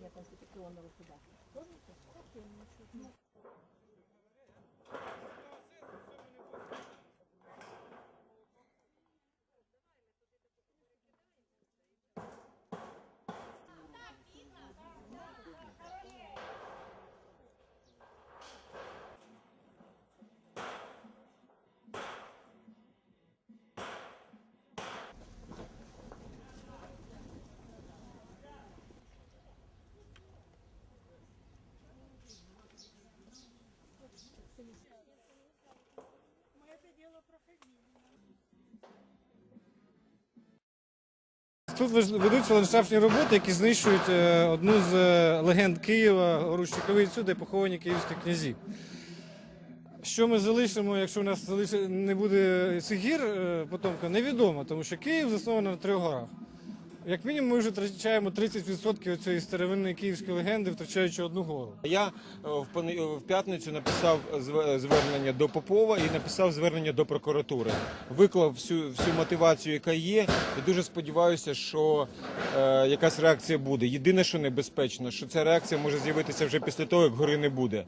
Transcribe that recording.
положення Конституційного суда. Можете? Тут ведуться ландшафтні роботи, які знищують е, одну з е, легенд Києва, гору Щековицю, де поховані київські князі. Що ми залишимо, якщо у нас не буде цих гір е, потомка, невідомо, тому що Київ заснований на трьох горах. Як мінімум, ми вже втрачаємо 30% цієї старовинної київської легенди, втрачаючи одну гору. Я е, в пони- п'ятницю написав звернення до Попова і написав звернення до прокуратури. Виклав всю всю мотивацію, яка є, і дуже сподіваюся, що е, якась реакція буде. Єдине, що небезпечно, що ця реакція може з'явитися вже після того, як гори не буде.